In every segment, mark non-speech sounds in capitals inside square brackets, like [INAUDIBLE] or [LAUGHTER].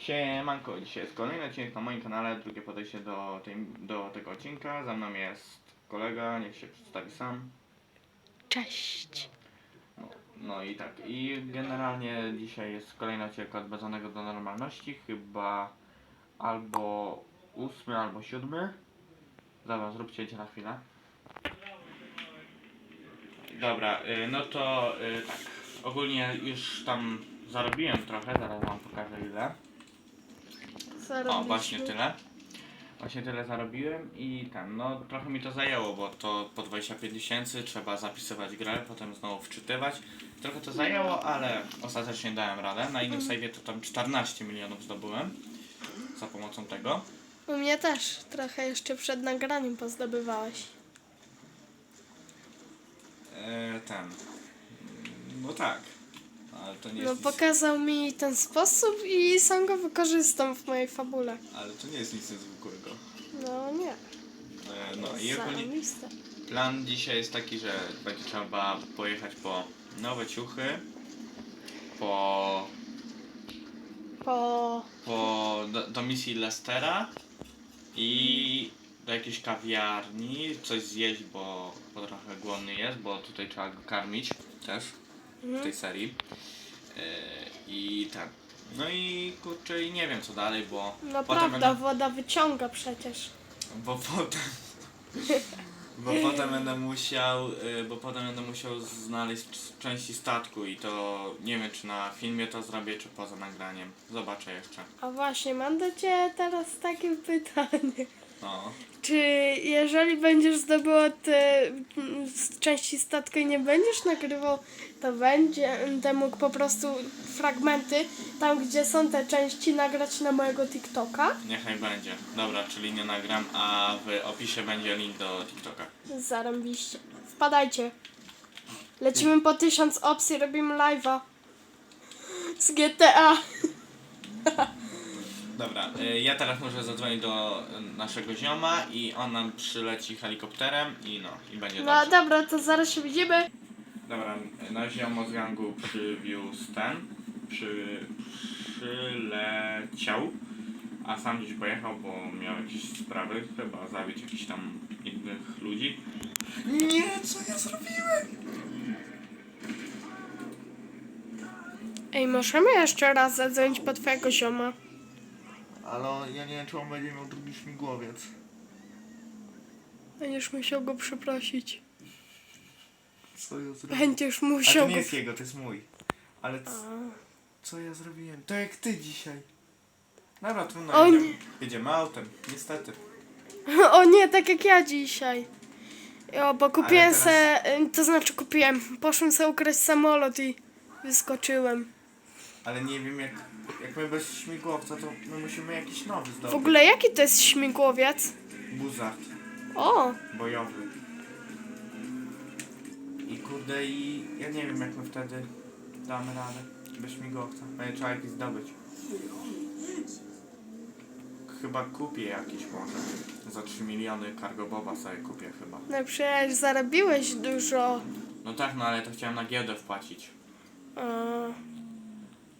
Siemanko, dzisiaj jest kolejny odcinek na moim kanale, drugie podejście do, tej, do tego odcinka. Za mną jest kolega, niech się przedstawi sam. Cześć. No, no i tak, i generalnie dzisiaj jest kolejny odcinek od Bezonego do normalności, chyba albo ósmy, albo siódmy. Dobra, zrób cięcie na chwilę. Dobra, y, no to y, tak, ogólnie już tam zarobiłem trochę, zaraz wam pokażę ile. O, właśnie tyle. Właśnie tyle zarobiłem i ten, no trochę mi to zajęło, bo to po 25 tysięcy trzeba zapisywać grę, potem znowu wczytywać. Trochę to zajęło, ale ostatecznie dałem radę. Na innym save'ie to tam 14 milionów zdobyłem za pomocą tego. U mnie też trochę jeszcze przed nagraniem pozdobywałeś. E, ten. No tak. Ale to nie No jest nic, pokazał mi ten sposób i sam go wykorzystam w mojej fabule. ale to nie jest nic niezwykłego. No nie. E, no i ogólnie. Plan dzisiaj jest taki, że będzie trzeba pojechać po nowe ciuchy, po, Po... po do, do misji Lestera i do jakiejś kawiarni, coś zjeść, bo, bo trochę głodny jest, bo tutaj trzeba go karmić też w Mhm. tej serii. Yy, I tak. No i kurczę, i nie wiem co dalej, bo No potem prawda, będę, woda wyciąga przecież. bo potem [LAUGHS] Bo potem będę musiał, y, bo potem będę musiał znaleźć części statku i to nie wiem czy na filmie to zrobię, czy poza nagraniem. Zobaczę jeszcze. A właśnie, mam do Ciebie teraz takie pytanie. No. Czy jeżeli będziesz zdobyła te mm, części statku i nie będziesz nagrywał, to będzie będę mógł po prostu fragmenty, tam gdzie są te części, nagrać na mojego TikToka. Niechaj będzie. Dobra, czyli nie nagram, a w opisie będzie link do TikToka. Zarąbiście. Wpadajcie. Lecimy po tysiąc opcji, robimy live'a. Z GTA. [LAUGHS] Dobra, y, ja teraz muszę zadzwonić do naszego zioma i on nam przyleci helikopterem i no, i będzie No dobrze. dobra, to zaraz się widzimy. Dobra, na ziomo z gangu przywiózł ten, przy, przyleciał, a sam gdzieś pojechał, bo miał jakieś sprawy, chyba zabić jakichś tam innych ludzi. Nie, co ja zrobiłem? Ej, możemy jeszcze raz zadzwonić po twojego zioma. Ale ja nie wiem, czy on będzie miał drugi śmigłowiec. Będziesz musiał go przeprosić. Co ja zrobiłem? Będziesz A to musiał nie go... jest jego, to jest mój. Ale c- co ja zrobiłem? To jak ty dzisiaj. Dobra, trudno, O jedziemy, nie. jedziemy autem, niestety. [LAUGHS] O nie, tak jak ja dzisiaj. O, bo kupiłem teraz- se, y, to znaczy kupiłem, poszłem sobie ukraść samolot i wyskoczyłem. Ale nie wiem jak, jak my bez śmigłowca, to my musimy jakiś nowy zdobyć. W ogóle jaki to jest śmigłowiec? Buzard O, bojowy. I kurde i ja nie wiem jak my wtedy damy radę bez śmigłowca. Będzie trzeba jakiś zdobyć. Chyba kupię jakiś może. Za 3 miliony cargo boba sobie kupię chyba. no przecież zarobiłeś dużo. No tak, no ale to chciałem na giełdę wpłacić. A,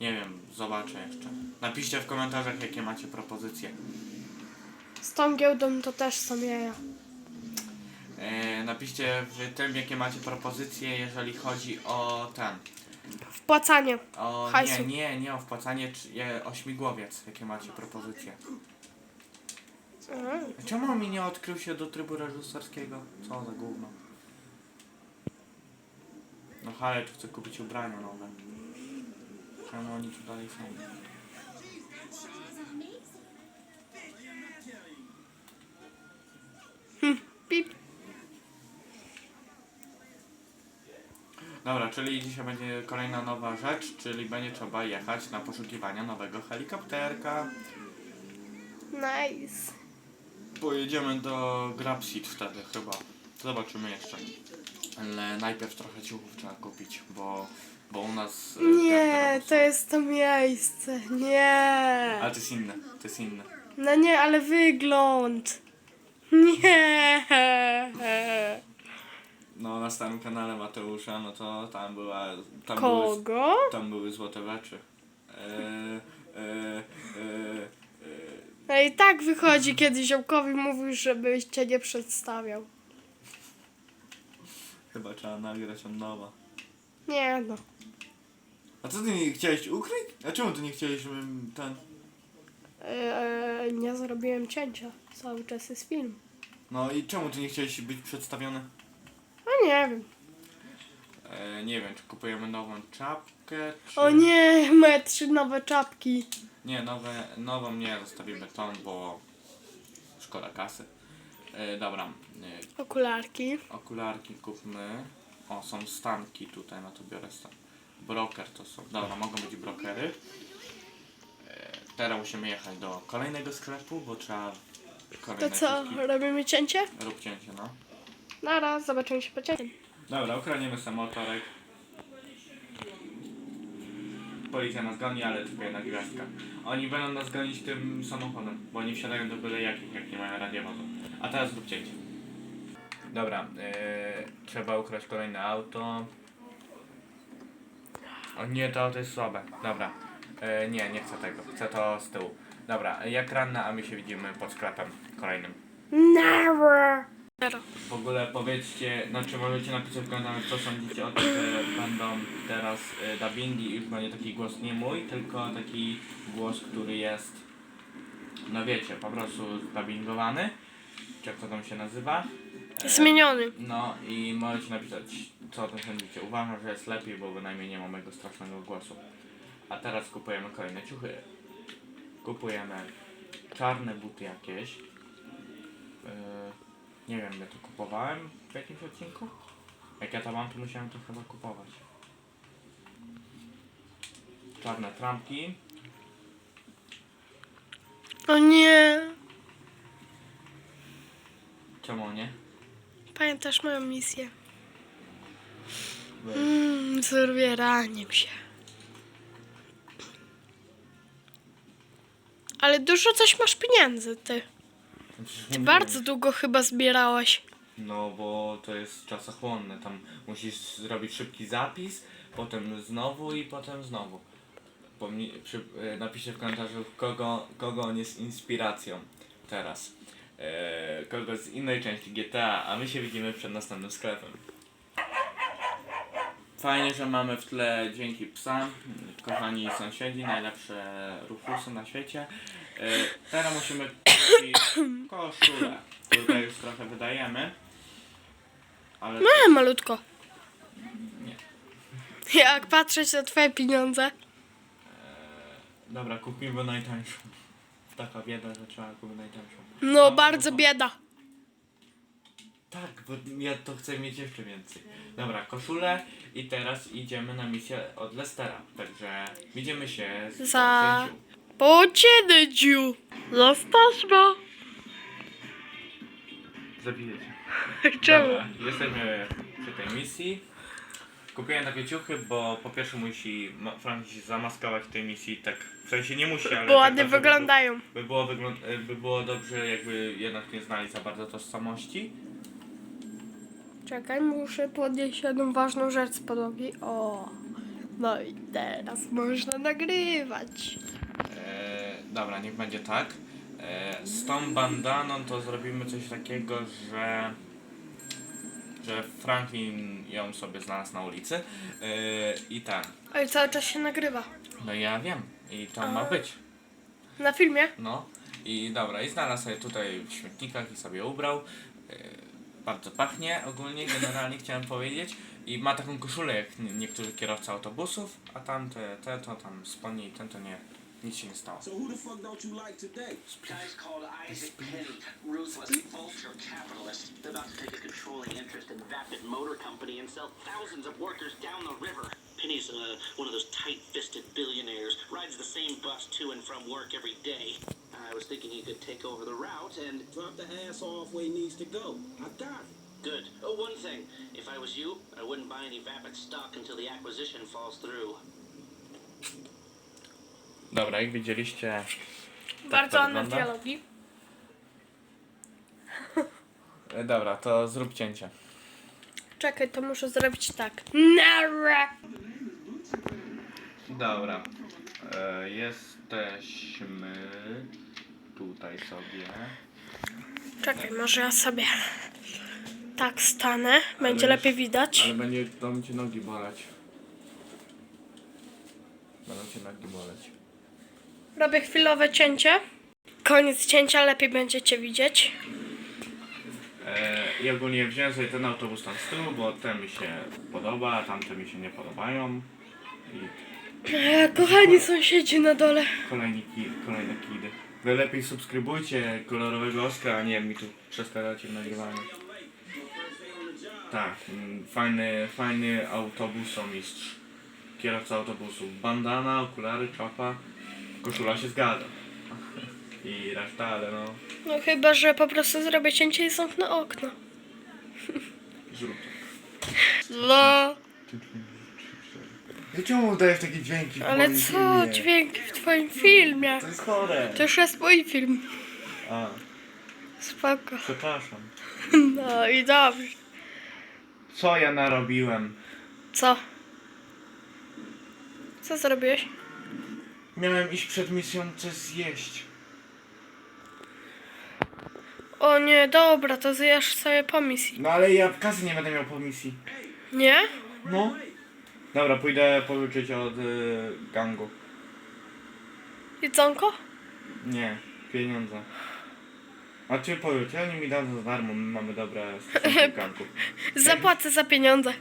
Nie wiem, zobaczę jeszcze. Napiszcie w komentarzach jakie macie propozycje. z tą giełdą to też są jaja. E, napiszcie w tym jakie macie propozycje jeżeli chodzi o ten. Wpłacanie. O Hajsu. nie, nie, nie o wpłacanie, czy, je, o śmigłowiec. Jakie macie propozycje? A, Czemu mi nie odkrył się do trybu reżyserskiego? Co za gówno. No Halek chce kupić ubrania nowe. Czemu oni tu dalej są? Pip. Dobra, czyli dzisiaj będzie kolejna nowa rzecz, czyli będzie trzeba jechać na poszukiwania nowego helikopterka. Nice. Pojedziemy do Grabseed wtedy chyba. Zobaczymy jeszcze. Ale najpierw trochę ciuchów trzeba kupić, bo, bo u nas... e, Nie, te- to jest to miejsce. Nie. Ale to jest inne, to jest inne. No nie, ale wygląd. Nie. No na starym kanale Mateusza, no to tam była... Tam były, Kogo? tam były złote rzeczy. E, e, e, Ale i tak wychodzi, kiedy ziomkowi mówisz, żebyś cię nie przedstawiał. Chyba trzeba nagrać od nowa. Nie no. A co ty nie chciałeś ukryć? A czemu ty nie chciałeś, żebym ten... Eee, nie zrobiłem cięcia. Cały czas jest film. No i czemu ty nie chciałeś być przedstawiony? No nie wiem. E, nie wiem, czy kupujemy nową czapkę, czy... O nie, moje trzy nowe czapki. Nie, nowe, nową nie, zostawimy tą, bo szkoda kasy. E, dobra, e, Okularki. okularki kupmy. O, są stanki tutaj, no to biorę stan. Broker to są, dobra, mogą być brokery. E, teraz musimy jechać do kolejnego sklepu, bo trzeba kolejne To co, robimy cięcie? Rób cięcie, no. Naraz, zobaczymy się po cięciu. Dobra, ukradniemy sobie motorek. Policja nas goni, ale tylko jedna gwiazdka. Oni będą nas gonić tym samochodem, bo oni wsiadają do byle jakich, jak nie mają radiowozu. A teraz zrób cięcie. Dobra, yy, trzeba ukraść kolejne auto. O nie, to auto jest słabe. Dobra, yy, nie, nie chcę tego. Chcę to z tyłu. Dobra, jak ranna, a my się widzimy pod sklepem kolejnym. Never. W ogóle powiedzcie, znaczy możecie napisać w komentarzach, co sądzicie o tym, że będą teraz y, dubbingi i już będzie taki głos nie mój, tylko taki głos, który jest, no wiecie, po prostu dubbingowany, czy jak to tam się nazywa. Zmieniony. No i możecie napisać, co o tym sądzicie. Uważam, że jest lepiej, bo bynajmniej nie ma mojego strasznego głosu. A teraz kupujemy kolejne ciuchy. Kupujemy czarne buty jakieś. Yy, nie wiem, ja to kupowałem w jakimś odcinku. Jak ja to mam, to musiałem to chyba kupować. Czarne trampki. O nie. Czemu nie? Pamiętasz moją misję? Mmm, z się. Ale dużo coś masz pieniędzy, ty. Ty bardzo długo chyba zbierałaś. No bo to jest czasochłonne, tam musisz zrobić szybki zapis, potem znowu i potem znowu. Pomni- przy, e, napiszcie w komentarzu, kogo, kogo on jest inspiracją teraz. E, kogo z innej części GTA, a my się widzimy przed następnym sklepem. Fajnie, że mamy w tle dźwięki psa, kochani sąsiedzi, najlepsze rufusy na świecie. E, teraz musimy kupić koszulę. Tutaj już trochę wydajemy. Ale No, malutko. nie. Jak patrzeć na twoje pieniądze. Dobra, kupimy najtańszą. Taka bieda, że trzeba kupić najtańszą. No, bardzo bieda. Tak, bo ja to chcę mieć jeszcze więcej. Dobra, koszulę i teraz idziemy na misję od Lestera. Także widzimy się z Za- pięciu. Podzielić Zostawmy. Zabiję cię. [LAUGHS] Czemu? Dobra, jesteśmy przy tej misji. Kupiłem takie ciuchy, bo po pierwsze musi ma- Frank się zamaskować w tej misji, tak w sensie nie musi, ale Bo ładnie tak, żeby wyglądają. By było, wyglą- by było dobrze, jakby jednak nie znali za bardzo tożsamości. Czekaj, muszę podnieść jedną ważną rzecz z podłogi. O. No i teraz można nagrywać. E, dobra, niech będzie tak. E, z tą bandaną to zrobimy coś takiego, że że Franklin ją sobie znalazł na ulicy. E, I tak, Ale cały czas się nagrywa. no ja wiem. I to ma być. Na filmie? No i dobra, i znalazł sobie tutaj w śmietnikach i sobie ubrał. E, bardzo pachnie ogólnie, generalnie [LAUGHS] chciałem powiedzieć. I ma taką koszulę jak nie- niektórzy kierowcy autobusów, a tamte, te to tam spodnie i ten to nie, nic się nie. So who the fuck don't you like today? Guy's called Isaac Penny, ruthless vulture capitalist. They're about to take a controlling interest in Vapid Motor Company and sell thousands of workers down the river. Penny's uh, one of those tight-fisted billionaires, rides the same bus to and from work every day. I was thinking he could take over the route and Drop the ass off where he needs to go. I got it. good. Oh, one thing, if I was you, I wouldn't buy any Vapid stock until the acquisition falls through. Dobra, jak widzieliście, tak Bardzo to ładne wygląda. dialogi. E, Dobra, to zrób cięcie. Czekaj, to muszę zrobić tak. Nara. Dobra, e, jesteśmy tutaj sobie. Czekaj, może ja sobie tak stanę. Będzie Ale- lepiej widać. Ale będzie, będą cię nogi boleć. Będą cię nogi boleć. Robię chwilowe cięcie. Koniec cięcia, lepiej będziecie widzieć. E, I ogólnie wziąłem sobie ten autobus tam z tyłu, bo ten mi się podoba, a tamte mi się nie podobają. I E, kochani sąsiedzi na dole. kolejni ki, kolejne kidy. Wy lepiej subskrybujcie kolorowego Oskara, a nie mi tu przeszkadzacie w nagrywaniu. Tak, mm, fajny, fajny autobusomistrz. Kierowca autobusu. Bandana, okulary, czapa. Koszula się zgadza. I reszta, ale no, No chyba, że po prostu zrobię cięcie i zamknę okno. zrób to. No, Ja czemu dajesz takie dźwięki w ale moim co? filmie? Dźwięki w twoim filmie. To jest chore. To już jest mój film. A, Spoko. przepraszam. [LAUGHS] No i dobrze. Co ja narobiłem? Co? Co zrobiłeś? Miałem iść przed misją coś zjeść. O nie, dobra, to zjesz sobie po misji. No ale ja kasy nie będę miał po misji. Nie? No. Dobra, pójdę pożyczyć od y, gangu. Jedzonko? Nie, pieniądze. A czy pożyczy? Oni mi dadzą za darmo, my mamy dobre [LAUGHS] stosunki w gangu. Zapłacę za pieniądze.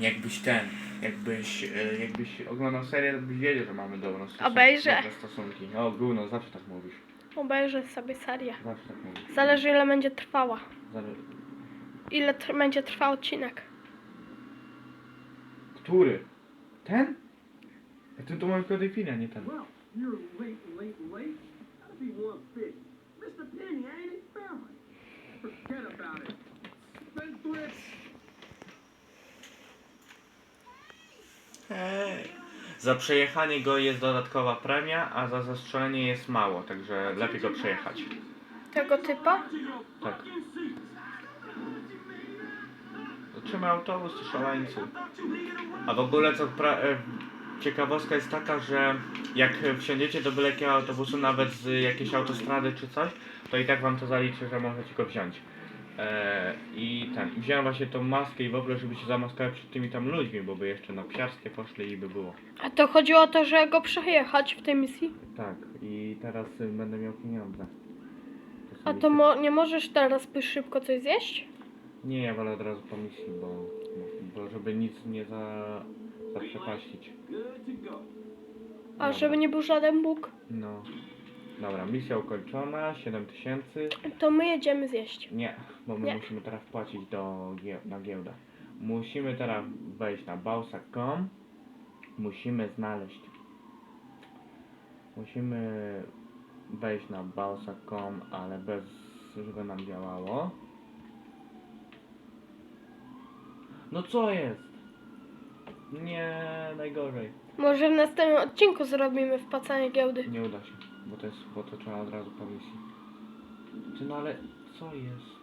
Jakbyś ten, jakbyś, y, jakbyś oglądał serię, to byś wiedział, że mamy dobrą stosunki. Obejrzę. Dobre stosunki. O, gówno, zawsze tak mówisz. Obejrzę sobie serię. Zawsze tak mówisz. Zależy ile będzie trwała. Zale... Ile tr- będzie trwał odcinek. Który? Ten? A ty to mam w tej chwili, a nie ten. Well, you're late, late, late. Gotta be one fish. Mr. Penny, ain't it? Family. Forget about it. Spendthrift. Za przejechanie go jest dodatkowa premia, a za zastrzelenie jest mało, także lepiej go przejechać. Tego typa? Tak. Zatrzymaj autobus, ty szaleńcu. A w ogóle co pra- e, ciekawostka jest taka, że jak wsiądziecie do byle jakiego autobusu, nawet z jakiejś autostrady czy coś, to i tak wam to zaliczy, że możecie go wziąć. E, I ten, i wziąłem właśnie tą maskę i w ogóle, żeby się zamaskować przed tymi tam ludźmi, bo by jeszcze na psiarskie poszli i by było. A to chodziło o to, że go przejechać w tej misji? Tak, i teraz y, będę miał pieniądze. A sobie to się- mo- nie możesz teraz pójść szybko coś zjeść? Nie, ja wolę od razu po misji, bo, bo żeby nic nie za, zaprzepaścić. Good to go. A żeby nie był żaden Bóg, No. Dobra, misja ukończona, 7000. to my jedziemy zjeść. Nie, bo my Nie. musimy teraz płacić do, gie- na giełdę. Musimy teraz wejść na bausa.com. Musimy znaleźć. Musimy wejść na bausa.com, ale bez, żeby nam działało. No co jest? Nie, najgorzej. Może w następnym odcinku zrobimy wpłacanie giełdy. Nie uda się, bo to jest, bo to trzeba od razu po misji. Czy no ale co jest?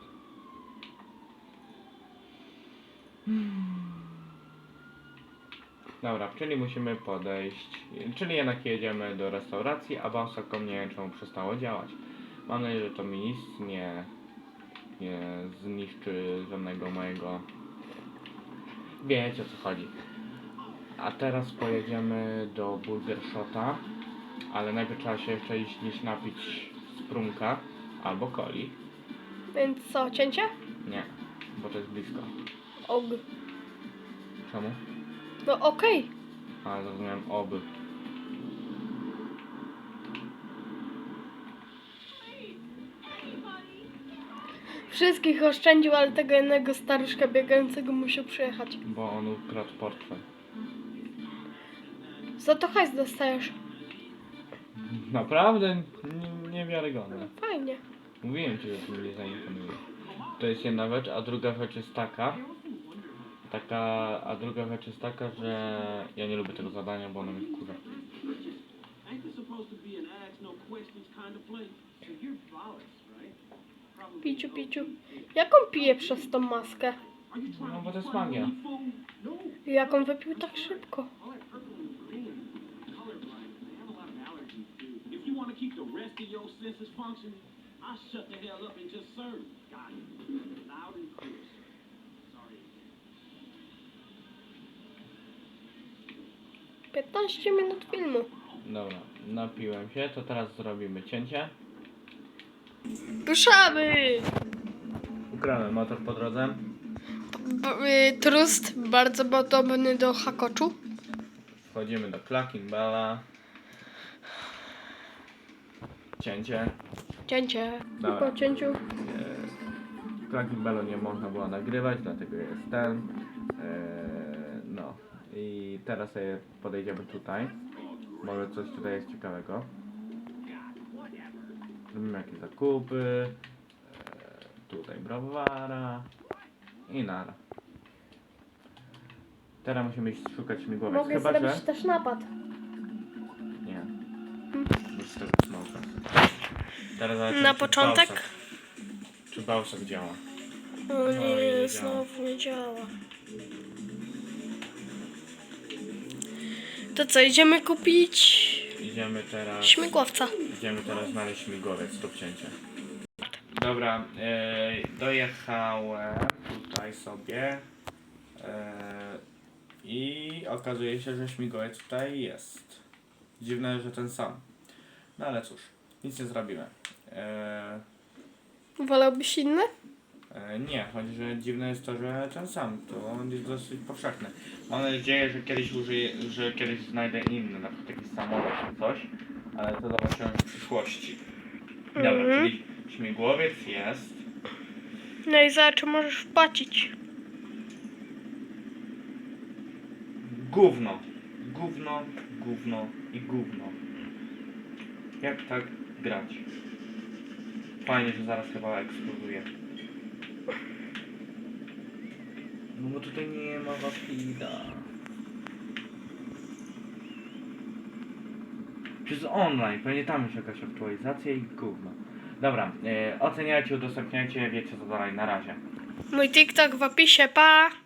Dobra, czyli musimy podejść, czyli jednak jedziemy do restauracji, a Bausakom nie wiem czemu przestało działać. Mam nadzieję, że to mi nic nie, nie zniszczy żadnego mojego... Wiecie o co chodzi. A teraz pojedziemy do Burger Shota, ale najpierw trzeba się jeszcze iść gdzieś napić sprunka albo coli. Więc co, cięcie? Nie, bo to jest blisko. Og. Czemu? No okej. A, zrozumiałem oby. Wszystkich oszczędził, ale tego jednego staruszka biegającego musiał przyjechać. Bo on ukradł portfel. Za to hajs dostajesz. Naprawdę N- niewiarygodne. Fajnie. Mówiłem ci, że to mnie zaimponuje. To jest jedna rzecz, a druga rzecz jest taka. Taka, a druga rzecz jest taka, że ja nie lubię tego zadania, bo ono mnie wkurza. No Piciu, piciu. Jak on pije przez tą maskę? No, bo to jest magia. when you fool? No. I Jak on wypił tak szybko? Keep the rest of your senses functioning, I shut the hell up and just serve. Got it. Loud and clear. Sorry. 15 minut filmu. Dobra, napiłem się, to teraz zrobimy cięcie. Ruszamy! Ukradłem motor po drodze. B- y, trust bardzo podobny do Hakoczu. Wchodzimy do Clacking Bella. Cięcie. Cięcie. Dobra. Po cięciu. W Clacking Bellu nie można było nagrywać, dlatego jest ten. Eee, no. I teraz sobie podejdziemy tutaj. Może coś tutaj jest ciekawego. Zrobimy jakieś zakupy. Eee, tutaj browara. I nara. Teraz musimy iść szukać śmigłowiec. Mogę Chyba, zrobić że... też napad. Teraz zobaczymy, Na czy początek? Bałsak- Czy Bałsak działa. O No nie nie, znowu nie działa. To co, idziemy kupić Idziemy teraz... śmigłowca. Idziemy teraz znaleźć śmigłowiec do wcięcia. Dobra, e, dojechałem tutaj sobie e, i okazuje się, że śmigłowiec tutaj jest. Dziwne, że ten sam. No ale cóż, nic nie zrobimy. E, Wolałbyś inny? e, nie, chodzi, że dziwne jest to, że ten sam. To on jest dosyć powszechny. Mam nadzieję, że kiedyś użyję, że kiedyś znajdę inny, na przykład jakiś samolot czy coś, ale to zobaczymy w przyszłości. Dobra, Mhm. czyli śmigłowiec jest. No i za czy możesz wpłacić? Gówno. Gówno, gówno i gówno. Jak tak grać? Fajnie, że zaraz chyba eksploduje. No bo tutaj nie ma wapida. Przez online, pewnie tam jest jakaś aktualizacja i gówno. Dobra, e, oceniajcie, udostępniajcie, wiecie co dalej, na razie. Mój TikTok w opisie, pa!